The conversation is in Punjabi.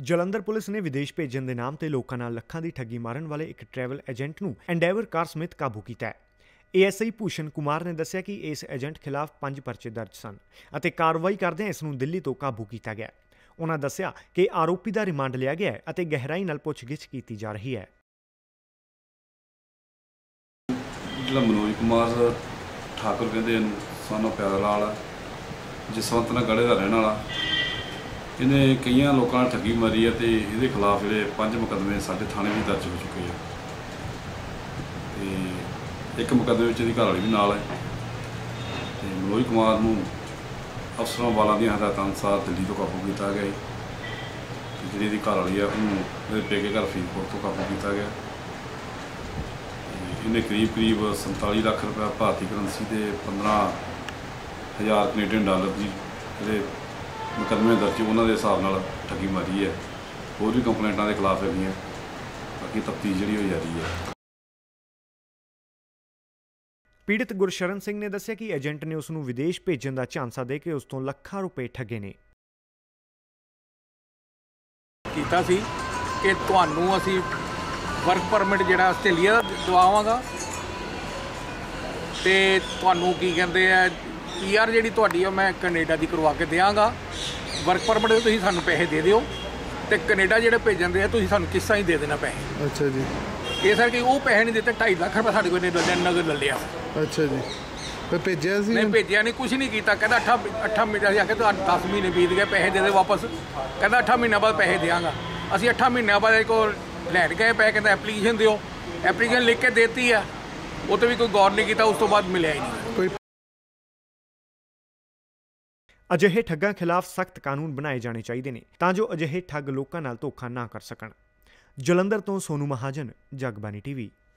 ਜਲੰਧਰ ਪੁਲਿਸ ਨੇ ਵਿਦੇਸ਼ ਭੇਜਣ ਦੇ ਨਾਮ ਤੇ ਲੋਕਾਂ ਨਾਲ ਲੱਖਾਂ ਦੀ ਠੱਗੀ ਮਾਰਨ ਵਾਲੇ ਇੱਕ ਟਰੈਵਲ ਏਜੰਟ ਨੂੰ ਐਂਡੇਵਰ ਕਾਰ ਸਮੇਤ ਕਾਬੂ ਕੀਤਾ ਹੈ। ਏਐਸਆਈ ਭੂਸ਼ਣ ਕੁਮਾਰ ਨੇ ਦੱਸਿਆ ਕਿ ਇਸ ਏਜੰਟ ਖਿਲਾਫ ਪੰਜ ਪਰਚੇ ਦਰਜ ਸਨ ਅਤੇ ਕਾਰਵਾਈ ਕਰਦਿਆਂ ਇਸ ਨੂੰ ਦਿੱਲੀ ਤੋਂ ਕਾਬੂ ਕੀਤਾ ਗਿਆ ਉਹਨਾਂ ਦੱਸਿਆ ਕਿ ਆਰੋਪੀ ਦਾ ਰਿਮਾਂਡ ਲਿਆ ਗਿਆ ਹੈ ਅਤੇ ਗਹਿਰਾਈ ਨਾਲ ਪੁੱਛਗਿੱਛ ਕੀਤੀ ਜਾ ਰਹੀ ਹੈ। ਜਿਹੜਾ ਮਨੋਜ ਕੁਮਾਰ ਠਾਕੁਰ ਕਹਿੰਦੇ ਸਾਨੂੰ ਪਿਆਰ ਲਾਲ ਜਸਵੰਤ ਨਗਰ ਗੜੇ ਦਾ ਰਹਿਣ ਵਾਲਾ ਇਹਨੇ ਕਈਆਂ ਲੋਕਾਂ ਨਾਲ ਠੱਗੀ ਮਾਰੀ ਹੈ ਤੇ ਇਹਦੇ ਖਿਲਾਫ ਜਿਹੜੇ ਪੰਜ ਮੁਕੱਦਮੇ ਸਾਡੇ ਥਾਣੇ ਵੀ ਦਰਜ ਹੋ ਚੁੱਕੇ ਆ। ਤੇ ਇੱਕ ਮੁਕੱਦਮੇ ਵਿੱਚ ਇਹਦੀ ਘਰਵਾਲੀ ਵੀ ਨਾਲ ਹੈ ਤੇ ਮਨੋਜ ਕੁਮਾਰ ਨੂੰ ਅਫਸਰਾਂ ਵਾਲਾਂ ਦੀਆਂ ਹਦਾਇਤਾਂ ਅਨੁਸਾਰ ਦਿੱਲੀ ਤੋਂ ਕਾਬੂ ਕੀਤਾ ਗਿਆ ਹੈ ਜਿਹੜੀ ਇਹਦੀ ਘਰਵਾਲੀ ਆ, ਉਹਨੂੰ ਇਹਦੇ ਪੇਕੇ ਘਰ ਫਰੀਦਕੋਟ ਤੋਂ ਕਾਬੂ ਕੀਤਾ ਗਿਆ। ਤੇ ਇਹਨੇ ਕਰੀਬ ਕਰੀਬ 47 ਲੱਖ ਰੁਪਏ ਭਾਰਤੀ ਕਰੰਸੀ ਤੇ 15000 ਕੈਨੇਡੀਅਨ ਡਾਲਰ ਦੀ ਇਹਦੇ ਮੁਕੱਦਮੇ ਦਰਜ ਉਹਨਾਂ ਦੇ ਹਿਸਾਬ ਨਾਲ ਠੱਗੀ ਮਾਰੀ ਹੈ। ਹੋਰ ਵੀ ਕੰਪਲੇਂਟਾਂ ਦੇ ਖਿਲਾਫ ਹੈਗੀਆਂ। ਬਾਕੀ ਤਫਤੀਸ਼ ਜਿਹੜੀ ਹੋ ਜਾ ਰਹੀ ਹੈ ਪੀੜਤ ਗੁਰਸ਼ਰਨ ਸਿੰਘ ਨੇ ਦੱਸਿਆ ਕਿ ਏਜੰਟ ਨੇ ਉਸ ਨੂੰ ਵਿਦੇਸ਼ ਭੇਜਣ ਦਾ ਝਾਂਸਾ ਦੇ ਕੇ ਉਸ ਤੋਂ ਲੱਖਾਂ ਰੁਪਏ ਠੱਗੇ ਨੇ। ਕੀਤਾ ਸੀ ਕਿ ਤੁਹਾਨੂੰ ਅਸੀਂ ਵਰਕ ਪਰਮਿਟ ਜਿਹੜਾ ਆਸਟ੍ਰੇਲੀਆ ਦਾ ਦਵਾਵਾਂਗਾ। ਤੇ ਤੁਹਾਨੂੰ ਕੀ ਕਹਿੰਦੇ ਆ ਪੀਆਰ ਜਿਹੜੀ ਤੁਹਾਡੀ ਆ ਮੈਂ ਕੈਨੇਡਾ ਦੀ ਕਰਵਾ ਕੇ ਦਿਆਂਗਾ। ਵਰਕ ਪਰਮਿਟ ਦੇ ਤੁਸੀਂ ਸਾਨੂੰ ਪੈਸੇ ਦੇ ਦਿਓ ਤੇ ਕੈਨੇਡਾ ਜਿਹੜੇ ਭੇਜਣ ਦੇ ਆ ਤੁਸੀਂ ਸਾਨੂੰ ਕਿਸ਼ਤਾਂ ਹੀ ਦੇ ਦੇਣਾ ਪੈਸੇ। ਅੱਛਾ ਜੀ। ਇਹ ਸਰ ਕਿ ਉਹ ਪੈਸੇ ਨਹੀਂ ਦਿੱਤੇ 2.5 ਲੱਖ ਰੁਪਏ ਸਾਡੇ ਕੋਲ ਨੇ ਲੱਲਿਆ ਨਗਦ ਲੱਲਿਆ ਅੱਛਾ ਜੀ। ਤੇ ਭੇਜਿਆ ਸੀ ਨਹੀਂ ਭੇਜਿਆ ਨਹੀਂ ਕੁਝ ਨਹੀਂ ਕੀਤਾ। ਕਹਿੰਦਾ 8 8 ਮਹੀਨੇ ਅਸੀਂ ਆਖਿਆ ਤਾਂ 10 ਮਹੀਨੇ ਬੀਤ ਗਏ ਪੈਸੇ ਦੇ ਦੇ ਵਾਪਸ। ਕਹਿੰਦਾ 8 ਮਹੀਨਿਆਂ ਬਾਅਦ ਪੈਸੇ ਦੇਵਾਂਗਾ ਅਸੀਂ 8 ਮਹੀਨਿਆਂ ਬਾਅਦ ਇਹ ਕੋਲ ਲੈਣ ਗਏ ਪੈਸੇ ਕਹਿੰਦਾ ਐਪਲੀਕੇਸ਼ਨ ਦਿਓ। ਐਪਲੀਕੇਸ਼ਨ ਲਿਖ ਕੇ ਦੇਤੀ ਆ। ਉਹ ਤੇ ਵੀ ਕੋਈ ਗੌਰ ਨਹੀਂ ਕੀਤਾ ਉਸ ਤੋਂ ਬਾਅਦ ਮਿਲਿਆ ਹੀ ਨਹੀਂ। ਅਜਿਹੇ ਠੱਗਾਂ ਖਿਲਾਫ ਸਖਤ ਕਾਨੂੰਨ ਬਣਾਏ ਜਾਣੇ ਚਾਹੀਦੇ ਨੇ ਤਾਂ ਜੋ ਅਜਿਹੇ ਠੱਗ ਲੋਕਾਂ ਨਾਲ ਧੋਖਾ ਨਾ ਕਰ ਸਕਣ। ਜਲੰਧਰ ਤੋਂ ਸੋਨੂ ਮਹਾਜਨ ਜਗਬਾਨੀ ਟੀਵੀ।